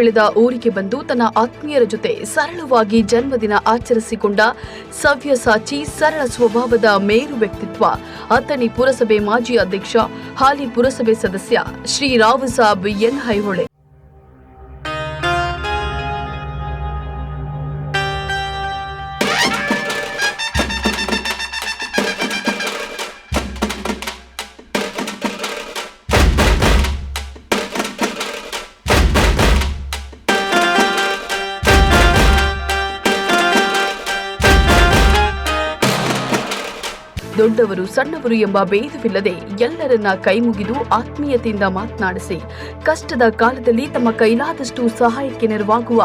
ಬೆಳೆದ ಊರಿಗೆ ಬಂದು ತನ್ನ ಆತ್ಮೀಯರ ಜೊತೆ ಸರಳವಾಗಿ ಜನ್ಮದಿನ ಆಚರಿಸಿಕೊಂಡ ಸವ್ಯಸಾಚಿ ಸರಳ ಸ್ವಭಾವದ ಮೇರು ವ್ಯಕ್ತಿತ್ವ, ಅಥಣಿ ಪುರಸಭೆ ಮಾಜಿ ಅಧ್ಯಕ್ಷ, ಹಾಲಿ ಪುರಸಭೆ ಸದಸ್ಯ ಶ್ರೀ ರಾವ್ ಸಾಬ್ ಎನ್ ಹೈಹೊಳೆ ದೊಡ್ಡವರು ಸಣ್ಣವರು ಎಂಬ ಭೇದವಿಲ್ಲದೆ ಎಲ್ಲರನ್ನ ಕೈಮುಗಿದು ಆತ್ಮೀಯತೆಯಿಂದ ಮಾತನಾಡಿಸಿ, ಕಷ್ಟದ ಕಾಲದಲ್ಲಿ ತಮ್ಮ ಕೈಲಾದಷ್ಟು ಸಹಾಯಕ್ಕೆ ನೆರವಾಗುವ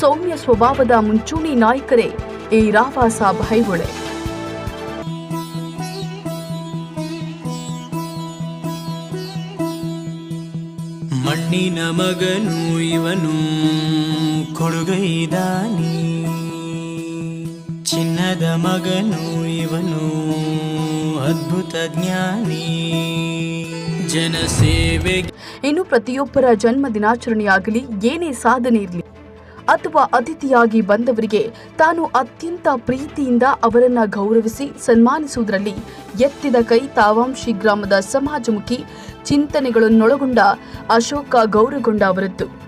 ಸೌಮ್ಯ ಸ್ವಭಾವದ ಮುಂಚೂಣಿ ನಾಯಕರೇ ಈ ರಾವಾಸ ಸಾಬ್ ಮಣ್ಣಿನ ಮಗನು ಇವನು ಕೊಡುಗೈದಾನಿ. ಚಿನ್ನದ ಮಗನು ಇವನು ಅದ್ಭುತ ಜ್ಞಾನಿ. ಜನಸೇವೆ. ಇನ್ನು ಪ್ರತಿಯೊಬ್ಬರ ಜನ್ಮ ದಿನಾಚರಣೆಯಾಗಲಿ, ಏನೇ ಸಾಧನೆ ಇರಲಿ, ಅಥವಾ ಅತಿಥಿಯಾಗಿ ಬಂದವರಿಗೆ ತಾನು ಅತ್ಯಂತ ಪ್ರೀತಿಯಿಂದ ಅವರನ್ನ ಗೌರವಿಸಿ ಸನ್ಮಾನಿಸುವುದರಲ್ಲಿ ಎತ್ತಿದ ಕೈ ತಾವಾಂಶಿ ಗ್ರಾಮದ ಸಮಾಜಮುಖಿ ಚಿಂತನೆಗಳನ್ನೊಳಗೊಂಡ ಅಶೋಕ ಗೌರಗೊಂಡ ಅವರದ್ದು.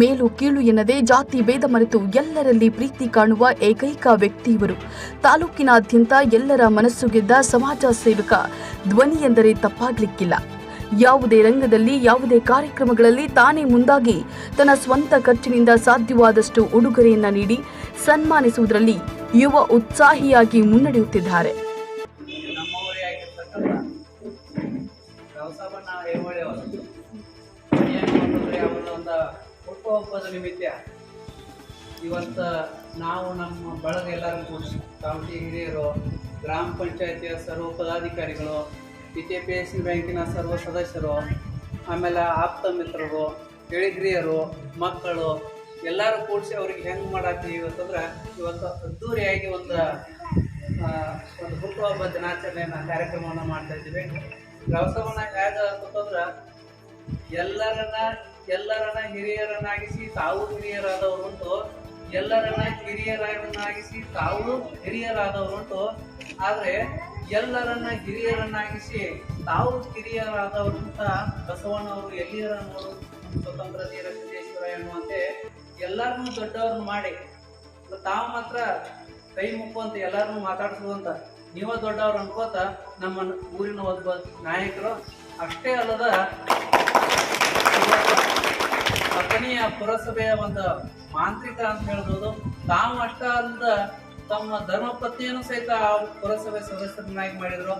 ಮೇಲು ಕೀಳು ಎನ್ನದೆ ಜಾತಿ ಭೇದ ಮರೆತು ಎಲ್ಲರಲ್ಲಿ ಪ್ರೀತಿ ಕಾಣುವ ಏಕೈಕ ವ್ಯಕ್ತಿ ಇವರು. ತಾಲೂಕಿನಾದ್ಯಂತ ಎಲ್ಲರ ಮನಸ್ಸು ಗೆದ್ದ ಸಮಾಜ ಸೇವಕ, ಧ್ವನಿ ಎಂದರೆ ತಪ್ಪಾಗ್ಲಿಕ್ಕಿಲ್ಲ. ಯಾವುದೇ ರಂಗದಲ್ಲಿ, ಯಾವುದೇ ಕಾರ್ಯಕ್ರಮಗಳಲ್ಲಿ ತಾನೇ ಮುಂದಾಗಿ ತನ್ನ ಸ್ವಂತ ಖರ್ಚಿನಿಂದ ಸಾಧ್ಯವಾದಷ್ಟು ಉಡುಗೊರೆಯನ್ನ ನೀಡಿ ಸನ್ಮಾನಿಸುವುದರಲ್ಲಿ ಯುವ ಉತ್ಸಾಹಿಯಾಗಿ ಮುನ್ನಡೆಯುತ್ತಿದ್ದಾರೆ. ಹುಟ್ಟುಹಬ್ಬದ ನಿಮಿತ್ತ ಇವತ್ತು ನಾವು ನಮ್ಮ ಬಳಗ ಎಲ್ಲರೂ ಕೂಡಿಸಿ. ಕಾಮಿಟಿ ಹಿರಿಯರು, ಗ್ರಾಮ ಪಂಚಾಯತಿಯ ಸರ್ವ ಪದಾಧಿಕಾರಿಗಳು ಟಿ ಪಿ ಎಸ್ ಸಿ ಬ್ಯಾಂಕಿನ ಸರ್ವ ಸದಸ್ಯರು, ಆಮೇಲೆ ಆಪ್ತ ಮಿತ್ರರು ಹಿರಿಯರು, ಮಕ್ಕಳು, ಎಲ್ಲರೂ ಕೂಡಿಸಿ ಅವ್ರಿಗೆ ಹೆಂಗೆ ಮಾಡಾತೀವಿ ಇವತ್ತಂದ್ರೆ ಇವತ್ತು ಅದ್ದೂರಿಯಾಗಿ ಒಂದು ಒಂದು ಹುಟ್ಟುಹಬ್ಬ ದಿನಾಚರಣೆಯನ್ನ, ಕಾರ್ಯಕ್ರಮವನ್ನು ಮಾಡ್ತಾ ಇದ್ದೀವಿ. ವ್ಯವಸಾಯವನ್ನ ಹೇಗೆ ಅಂತಂದ್ರೆ ಎಲ್ಲರನ್ನ ಎಲ್ಲರನ್ನ ಹಿರಿಯರನ್ನಾಗಿಸಿ, ತಾವು ಹಿರಿಯರಾದವರುಂಟು ಎಲ್ಲರನ್ನ ಹಿರಿಯರನ್ನಾಗಿಸಿ, ತಾವು ಹಿರಿಯರಾದವರುಂಟು ಆದರೆ ಎಲ್ಲರನ್ನ ಹಿರಿಯರನ್ನಾಗಿಸಿ, ತಾವು ಕಿರಿಯರಾದವರಂತ ಬಸವಣ್ಣವರು ಎಲ್ಲಿಯರನ್ನೋರು ಸ್ವತಂತ್ರ ಧೀರ ಸಿದ್ದೇಶ್ವರ ಎನ್ನುವಂತೆ ಎಲ್ಲರನ್ನೂ ದೊಡ್ಡವ್ರನ್ನ ಮಾಡಿ. ತಾವು ಮಾತ್ರ ಕೈ ಮುಕ್ಕುವಂತ ಎಲ್ಲರನ್ನೂ ಮಾತಾಡಿಸುವಂತ ನೀವ ದೊಡ್ಡವ್ರು ಅನ್ಕೋತ ನಮ್ಮ ಊರಿನ ಒಬ್ಬ ನಾಯಕರು ಅಷ್ಟೇ ಅಲ್ಲದ ಅಥಣಿಯ ಪುರಸಭೆಯ ಒಂದು ಮಾಂತ್ರಿಕ ಅಂತ ಹೇಳ್ಬೋದು. ತಾವು ಅಷ್ಟ ಅಲ್ಲದ ತಮ್ಮ ಧರ್ಮಪತ್ನಿಯನ್ನು ಸಹಿತ ಆ ಪುರಸಭೆ ಸದಸ್ಯರನ್ನಾಗಿ ಮಾಡಿದ್ರು.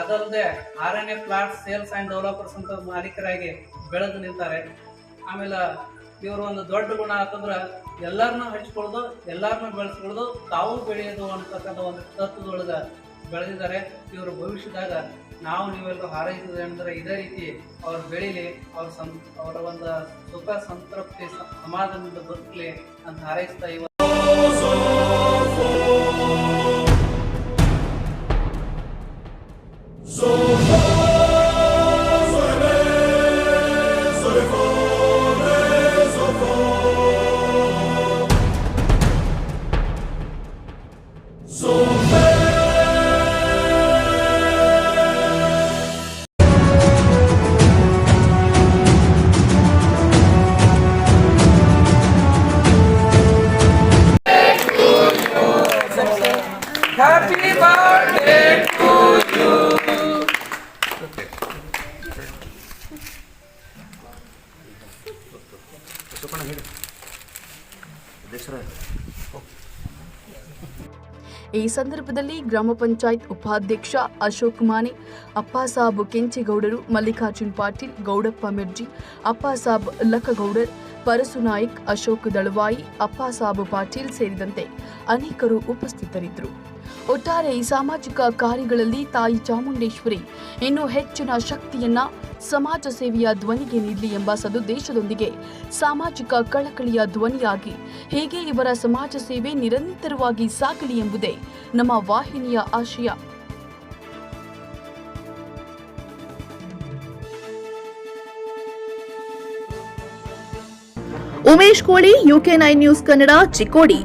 ಅದಲ್ಲದೆ ಆರನೇ ಪ್ಲಾಟ್ ಸೇಲ್ಸ್ ಆ್ಯಂಡ್ ಡೆವಲಪರ್ಸ್ ಅಂತ ಮಾಲೀಕರಾಗಿ ಬೆಳೆದು ನಿಂತಾರೆ. ಆಮೇಲೆ ಇವರು ಒಂದು ದೊಡ್ಡ ಗುಣ ಅಂತಂದ್ರೆ ಎಲ್ಲರನ್ನೂ ಹಂಚ್ಕೊಳ್ಳೋದು, ಎಲ್ಲರನ್ನೂ ಬೆಳೆಸ್ಕೊಳ್ಳೋದು, ತಾವು ಬೆಳೆಯೋದು ಅಂತಕ್ಕಂಥ ಒಂದು ತತ್ವದೊಳಗೆ ಬೆಳೆದಿದ್ದಾರೆ. ಇವರು ಭವಿಷ್ಯದಾಗ ನಾವು ನೀವೆಲ್ಲರೂ ಹಾರೈಸಿದ್ರೆ ಅಂದರೆ ಇದೇ ರೀತಿ ಅವ್ರು ಬೆಳೀಲಿ ಅವ್ರ ಸಂ ಅವರ ಒಂದು ಸುಖ ಸಂತೃಪ್ತಿ ಸಮಾಧಾನದಿಂದ ಬದುಕಲಿ ಅಂತ ಹಾರೈಸ್ತಾ ಇವ ಈ ಸಂದರ್ಭದಲ್ಲಿ ಗ್ರಾಮ ಪಂಚಾಯತ್ ಉಪಾಧ್ಯಕ್ಷ ಅಶೋಕ್ ಮಾನೆ ಅಪ್ಪಾಸಾಬ್ ಕೆಂಚೇಗೌಡರು, ಮಲ್ಲಿಕಾರ್ಜುನ್ ಪಾಟೀಲ್, ಗೌಡಪ್ಪ ಮಿರ್ಜಿ ಅಪ್ಪಾಸಾಬ್ ಲಕ್ಕಗೌಡರ್ ಪರಸು ನಾಯಕ್, ಅಶೋಕ್ ದಳವಾಯಿ ಅಪ್ಪಾಸಾಬ್ ಪಾಟೀಲ್ ಸೇರಿದಂತೆ ಅನೇಕರು ಉಪಸ್ಥಿತರಿದ್ದರು. ಒಟ್ಟಾರೆ ಈ ಸಾಮಾಜಿಕ ಕಾರ್ಯಗಳಲ್ಲಿ ತಾಯಿ ಚಾಮುಂಡೇಶ್ವರಿ ಇನ್ನೂ ಹೆಚ್ಚಿನ ಶಕ್ತಿಯನ್ನ ಸಮಾಜ ಸೇವೆಯ ಧ್ವನಿಗೆ ನೀಡಲಿ ಎಂಬ ಸದುದ್ದೇಶದೊಂದಿಗೆ ಸಾಮಾಜಿಕ ಕಳಕಳಿಯ ಧ್ವನಿಯಾಗಿ ಹೇಗೆ ಇವರ ಸಮಾಜ ಸೇವೆ ನಿರಂತರವಾಗಿ ಸಾಗಲಿ ಎಂಬುದೇ ನಮ್ಮ ವಾಹಿನಿಯ ಆಶಯ. Umesh Koli UK nine news Kannada, Chikkodi.